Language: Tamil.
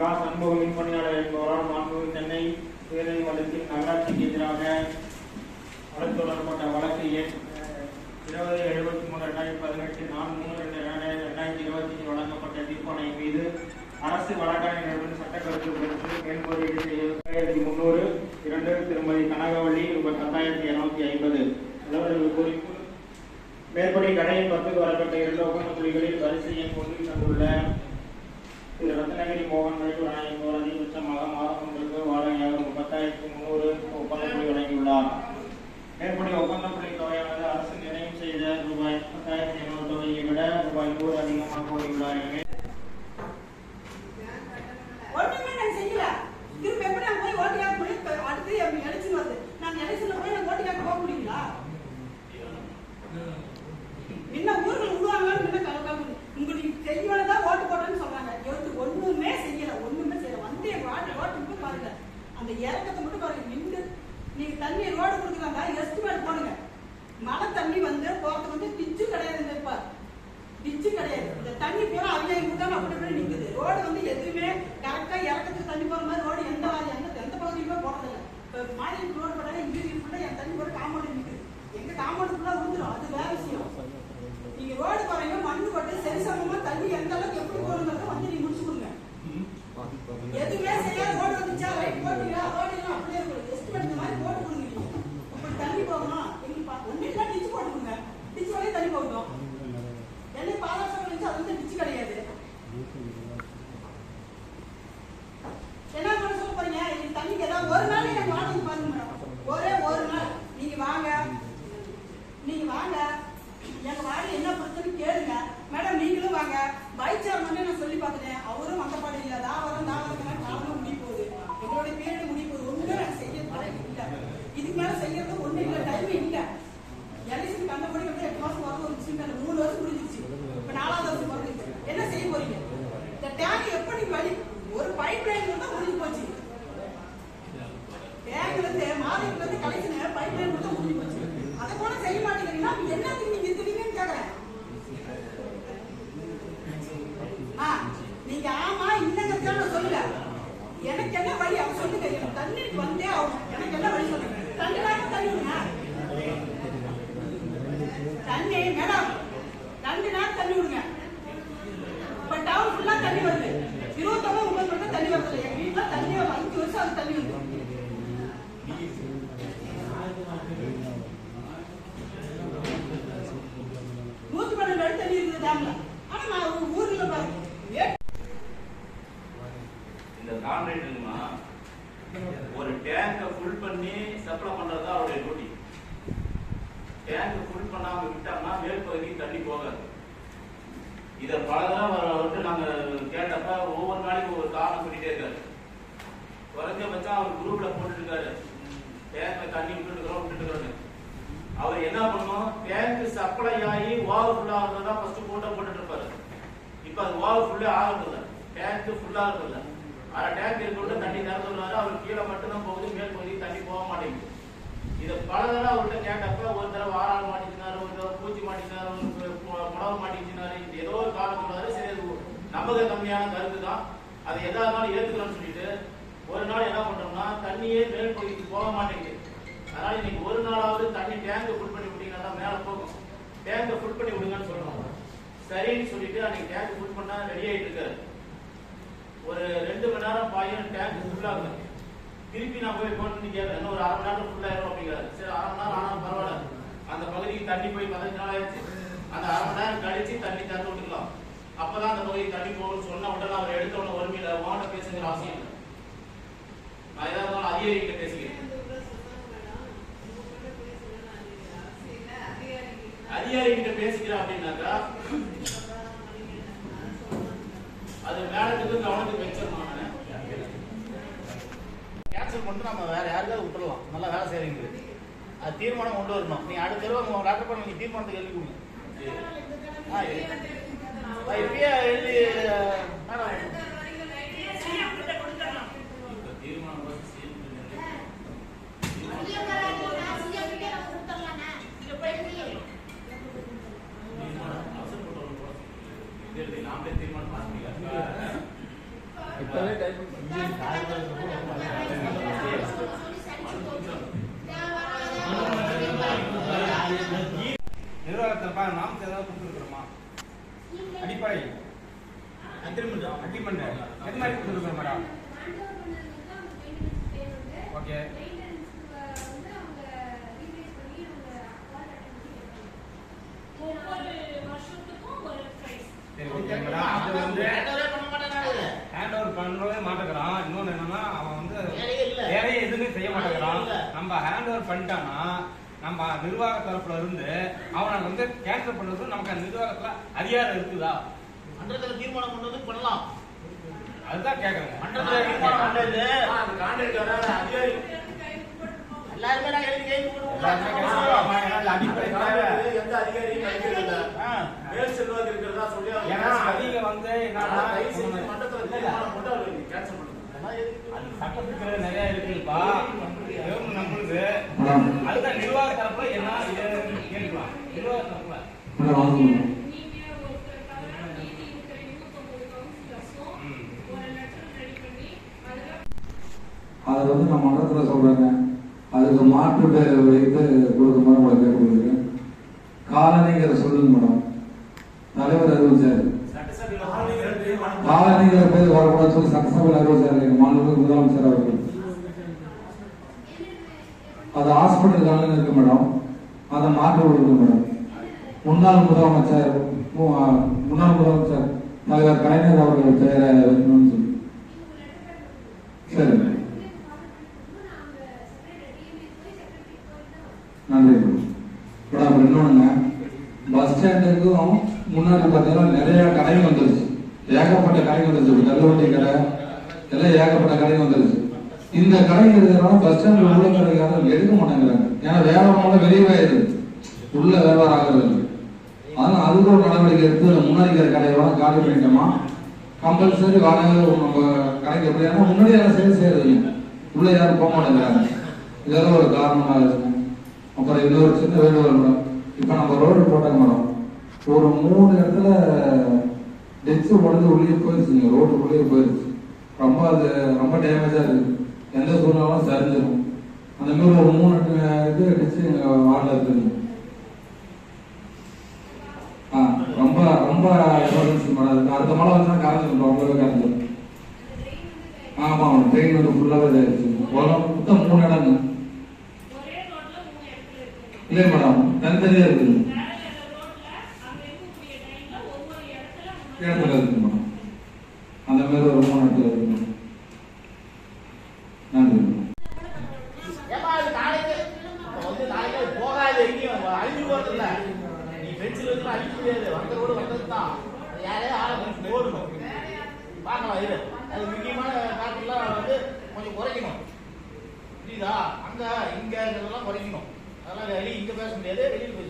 கா சண்முக மின்பணியாளர் என்பவரால் மாண்புமிகு சென்னை உயர்நீதிமன்றத்தில் நகராட்சிக்கு எதிராக வழக்கு தொடரப்பட்ட வழக்கு எண் இருபது எழுபத்தி மூணு ரெண்டாயிரத்தி பதினெட்டு நாலு மூணு ரெண்டு ரெண்டாயிரத்தி இருபத்தி வழங்கப்பட்ட தீர்ப்பாணை மீது அரசு வழக்கறிஞர்களுடன் சட்ட கருத்து பெற்று மேல்முறையீடு செய்ய முன்னூறு இரண்டு திருமதி கனகவள்ளி ரூபாய் பத்தாயிரத்தி இருநூத்தி ஐம்பது. நிலவரங்கள் குறிப்பு மேற்படி கடையின் பத்துக்கு வரப்பட்ட இரண்டு ஒப்பந்த புள்ளிகளில் வரிசை எண் ஒன்றில் தந்துள்ள மோகன் மேட்டூராய் என்பவர் அதிகபட்சமாக மாதம் ஒன்றுக்கு வாடகையாக பத்தாயிரத்தி முன்னூறு ஒப்பந்தப்படி வழங்கியுள்ளார். மேற்படி ஒப்பந்தப்படி தொகையானது அரசு நிர்ணயம் செய்த ரூபாய் பத்தாயிரத்தி ஐநூறு தொகையை விட ரூபாய் நூறு அதிகமாக கோரியுள்ளார். எனவே இறக்கத்தை மட்டும் பாருங்க நின்று. நீங்க தண்ணி ரோடு கொடுக்குறாங்க எஸ்டிமேட் போடுங்க. மழை தண்ணி வந்து போறதுக்கு வந்து டிச்சு கிடையாது இருப்பார் டிச்சு கிடையாது. இந்த தண்ணி பூரா அவங்க தான் அப்படி நிற்குது ரோடு வந்து எதுவுமே கரெக்டா இறக்கத்துக்கு தண்ணி போற மாதிரி ரோடு எந்த வாரி எந்த எந்த பகுதியுமே போறதில்ல இப்ப மாநில ரோடு போட்டாங்க இங்க ஃபுல்லா என் தண்ணி போற காம்பவுண்ட் நிக்குது எங்க காம்பவுண்ட் ஃபுல்லா விழுந்துரும் அது வேற விஷயம் நீங்க ரோடு போறீங்க மண்ணு போட்டு சரிசமமா தண்ணி எந்த அளவுக்கு எப்படி போகணுங்கிறத வந்து நீங்க முடிச்சு கொடுங்க எதுவுமே செய்யாத ரோடு வந்துச்சா ரைட் போட்டீங்களா ரோடு எல்லாம் அப்படியே இருக்கும் எஸ்டிமேட் இந்த மாதிரி போட்டு கொடுங்க நீங்க இப்படி தண்ணி போகணும் எங்களுக்கு ஒண்ணு இல்ல டிச்சு போட்டு கொடுங்க டிச்சு வரையும் தண்ணி போகட்டும் என்ன பாலாசம் இருந்துச்சு அது வந்து டிச்சு கிடையாது என்ன பண்ண சொல்ல போறீங்க எனக்கு தண்ணிக்கு ஏதாவது ஒரு நாள் எனக்கு வாடகை பாருங்க மேடம். ஒரே ஒரு நாள். நீங்க வாங்க. நீங்க வாங்க. எங்க வாடகை என்ன பிரச்சனை கேளுங்க. மேடம் நீங்களும் வாங்க. வைஸ் சேர்மன் நான் சொல்லி பார்த்துட்டேன். அவரும் வந்த பாடு இல்ல. தாவரம் தாவரம் காலம் முடிய போகுது எங்களுடைய பீரியட் முடிய போகுது ஒண்ணுமே நான் செய்ய இல்ல. இதுக்கு மேல செய்யறது ஒண்ணு இல்ல. டைம் இல்ல. எலெக்ஷன் கண்டபடி வந்து எட்டு மாசம் வரும் ஒரு சின்ன இல்ல மூணு வருஷம் முடிஞ்சிருச்சு இப்ப நாலாவது வருஷம் வருது என்ன செய்ய போறீங்க இந்த டேங்க் எப்படி வழி ஒரு பைப் லைன் தான் முடிஞ்சு போச்சு டேங்க்ல இருந்து மாதிரில இருந்து கலெக்ஷன் பைப் லைன் மட்டும் முடிஞ்சு போச்சு அதை கூட செய்ய மாட்டேங்கிறீங்கன்னா அப்ப என்னத்துக்கு நீங்க திடீர்னு கேக்குறேன் ஆ நீங்க ஆமா இல்லைங்கிறத நான் சொல்லல எனக்கு என்ன வழி அவங்க சொல்லுங்க எனக்கு தண்ணிக்கு வந்தே ஆகும் எனக்கு என்ன வழி சொல்லுங்க ரெண்டு நாள் தண்ணி விடுங்க தண்ணி மேடம் ரெண்டு நாள் தண்ணி விடுங்க இப்ப டவுன் ஃபுல்லா தண்ணி வருது இருபத்தொன்னு முப்பது மட்டும் தண்ணி வருது எங்க வீட்டுல தண்ணி ஒரு அஞ்சு வருஷம் அது தண்ணி வந்து நூத்தி பன்னெண்டு அடி தண்ணி நான் ஒரு பாருங்க ஏ- இந்த கான்ட்ராக்டுமா ஒரு டேங்கை ஃபுல் பண்ணி சப்ளை பண்றது தான் அவருடைய டியூட்டி டேங்கை ஃபுல் பண்ணாம விட்டாங்கன்னா மேல் பகுதி தண்ணி போகாது. இதை பல தடவை வந்து நாங்க கேட்டப்ப ஒவ்வொரு நாளைக்கு ஒரு காரணம் சொல்லிட்டே இருக்காரு. குறைஞ்சபட்சம் அவர் குரூப்ல போட்டுட்டு இருக்காரு. டேங்க்ல தண்ணி விட்டுட்டு இருக்கிறோம் விட்டுட்டு இருக்கிறோம் அவர் என்ன பண்ணும்? டேங்க் சப்ளை ஆகி ஓவர் ஃபுல்லா ஆகுறது தான் ஃபர்ஸ்ட் போட்டோ போட்டுட்டு இருப்பாரு இப்ப அது ஓவர் ஃபுல்லே ஆகுறது இல்ல டேங்க் ஃபுல்லா ஆகுறது இல்ல அரை டேங்க் இருக்குள்ள தண்ணி திறந்துடுறாரு அவர் கீழே மட்டும்தான் போகுது மேல் பகுதி தண்ணி போக மாட்டேங்குது. இதை பல தடவை அவர்கிட்ட கேட்டப்ப ஒரு தடவை ஆறாள் மாட்டிச்சினாரு ஒரு தடவை பூச்சி மாட்டிச்சினாரு ஒரு புடவை மாட்டிச்சினாரு மாட்டிக்கினாரு. இது ஏதோ ஒரு காரணம் சொல்றாரு சரி அது நம்பக கம்மியான கருத்து தான். அதை எதா இருந்தாலும் ஏத்துக்கிறோம்னு சொல்லிட்டு ஒரு நாள் என்ன பண்றோம்னா தண்ணியே மேல் பகுதிக்கு போக மாட்டேங்குது. அதனால இன்னைக்கு ஒரு நாளாவது தண்ணி டேங்க் ஃபுல் பண்ணி விட்டீங்கன்னா மேல போகும். டேங்கை ஃபுல் பண்ணி விடுங்கன்னு சொல்லணும் சரின்னு சொல்லிட்டு அன்னைக்கு டேங்க் ஃபுல் பண்ணா ரெடி ஆயிட்டு இருக்காரு. ஒரு ரெண்டு மணி நேரம் பாயும் டேங்க் ஃபுல் திருப்பி நான் போய் ஃபோன் பண்ணி கேட்கறேன் இன்னும் ஒரு அரை மணி நேரம் ஃபுல் ஆயிரும் அப்படிங்கிறாரு. சரி அரை மணி நேரம் ஆனாலும் பரவாயில்ல. அந்த பகுதிக்கு தண்ணி போய் பதினஞ்சு நாள் ஆயிடுச்சு. அந்த அரை மணி நேரம் கழிச்சு தண்ணி திறந்து விட்டுக்கலாம். அப்பதான் அந்த பகுதிக்கு தண்ணி போகும்னு சொன்ன உடனே அவர் எடுத்த உடனே ஒருமையில வாங்க பேசுங்கிற அவசியம் இல்லை. நான் ஏதாவது அதிகாரிகிட்ட பேசிக்கிறேன். அதிகாரி கிட்ட பேசிக்கிறேன் அப்படின்னாக்கா அது மேடத்துக்கு கவனத்துக்கு வச்சிடணும் கேன்சல் பண்ணிட்டு நம்ம வேற யாருக்காவது விட்டுறலாம். நல்லா வேலை செய்றீங்க. அது தீர்மானம் கொண்டு வரணும். நீ அடுத்த தடவை உங்க டாக்டர் பண்ண நீங்க தீர்மானத்துக்கு எழுதி கொடுங்க. இப்பயே எழுதி மேடம் இப்ப தீர்மானம் வந்து CM கிட்ட தீர்மானம் அவசரப்பட்டு வரணும் போல. இது எழுதி நாமளே தீர்மானம் பாஸ் பண்ணிக்கலாம் இப்பவே டைப் நிர்வாகத்திற்காக நாம் ஏதாவது கொடுத்துருக்குறோமா? அடிப்படை. Agreement agreement. எது மாதிரி மேடம்? ஓகே ஒவ்வொரு வருஷத்துக்கும் ஒரு பிரைஸ் சரி ஓகே மேடம் அது வந்து ஹேண்ட் ஓவர் பண்ணவே மாட்டேங்கிறான் இன்னொன்று என்னன்னா அவன் வந்து வேலையே எதுவுமே செய்ய மாட்டேங்கிறான் ஓவர் பண்ணிட்டான்னா நம்ம நிர்வாக தரப்புல இருந்து அவனை வந்து கேன்சல் பண்றது நமக்கு அந்த நிர்வாகத்துல அதிகாரம் இருக்குதா? மன்றத்துல தீர்மானம் கொண்டு வந்து பண்ணலாம். அதுதான் கேக்குறேன் மன்றத்துல தீர்மானம் வராத அதிகாரி. எல்லாருமே நாங்க எழுதி போடுவோம். அடிப்படை எந்த. மேல் செல்வாக்கு இருக்கிறதா சொல்லி ஏன்னா அவங்க வந்து என்னன்னா மண்டபத்துல தீர்மானம் போட்டு கேன்சல் பண்ணுங்க. அது சட்டத்துக்கு நிறைய இருக்குப்பா கவர்மெண்ட் நம்புது அதுதான் நிர்வாக தரப்புல என்ன இது கேட்கலாம் நிர்வாக தரப்புல நீங்க ஒருத்தருக்காக மீதி இருக்கிற இருபத்தொன்பது கவுன்சிலர்ஸும் ம். ஒரு லெட்டர் ரெடி பண்ணி அதுல அதை வந்து நான் மன்றத்தில் சொல்றேங்க குறிப்பிட்ட ஒரு பேர் கொடுக்குமா உங்களை கேட்டுக்கொள்கிறேன் காலனிங்கிற சொல்லுங்க மேடம். தலைவர் அறிவிச்சாரு காலனிங்கிற பேர் வரக்கூடாது சொல்லி சட்டசபையில் அறிவிச்சாரு எங்க மாநில முதலமைச்சர் அவர்கள். அது ஹாஸ்பிட்டல் காலனி இருக்கு மேடம். அதை மாற்றி கொடுங்க மேடம். முன்னாள் முதலமைச்சர் முன்னாள் முதலமைச்சர் தலைவர் கலைஞர் அவர்கள் பெயரை வைக்கணும்னு சொல்லி. சரி. நன்றி இப்போ அப்புறம் இன்னொன்னுங்க பஸ் ஸ்டாண்டுக்கும் முன்னாடி பார்த்தீங்கன்னா நிறைய கடைகள் வந்துருச்சு. ஏகப்பட்ட கடைகள் வந்துருச்சு. இப்ப கடை எல்லாம் ஏகப்பட்ட கடைகள் வந்துருச்சு. இந்த கடைகள் இருக்கிறனால பஸ் ஸ்டாண்டில் உள்ள கடை யாரும் எடுக்க மாட்டேங்கிறாங்க. ஏன்னா வியாபாரம் வெளியவே ஆயிடுது உள்ள வியாபாரம் ஆகிறது அதனால் அதுக்கு ஒரு நடவடிக்கை எடுத்து அந்த முன்னாடி இருக்கிற கடையெல்லாம் காலி பண்ணிட்டோமா? கம்பல்சரி வாடகை நம்ம கடைக்கு எப்படி ஏன்னா முன்னாடி யாரும் சேல் செய்யறது உள்ள யாரும் போக மாட்டேங்கிறாங்க. இதெல்லாம் ஒரு காரணமாக இருக்குது அப்புறம் இன்னொரு சின்ன வேண்டுகோள் மேடம். இப்போ நம்ம ரோடு போட்டாங்க மேடம். ஒரு மூணு இடத்துல டெச்சு உடஞ்சு உள்ளே போயிருச்சுங்க ரோடு உள்ளே போயிருச்சு. ரொம்ப அது ரொம்ப டேமேஜாக இருக்குது எந்த சூழ்நிலும் சரிஞ்சிடும் அந்த மாதிரி ஒரு மூணு இது டெச்சு எங்கள் வார்டில் இருக்குதுங்க ஆ ரொம்ப ரொம்ப எமர்ஜென்சி மேடம். அடுத்த மழை வந்தால் கரைஞ்சிடும் ரொம்பவே கரைஞ்சிடும் ஆமாம் ட்ரெயின் வந்து ஃபுல்லாகவே இதாகிடுச்சு உலகம் மொத்தம் மூணு இடங்க ஒரே ரோட்ல மூணு இடத்துல இருக்குங்க இல்லை மேடம் தனித்தனியாக இருக்குங்க இடத்துல முன்னாடி மேடம் அந்த மாதிரி ஒரு மூணு இடத்துல நன்றி. மேடம் நாளைக்கு. வந்து அழிஞ்சு நீ பார்க்கலாம் இரு. அது முக்கியமான காட்டுலாம் வந்து கொஞ்சம் குறைக்கணும். புரியுதா? அங்க இங்க இதெல்லாம் குறைக்கணும். அதெல்லாம் வெளியே இங்க பேச முடியாது வெளியில் போய்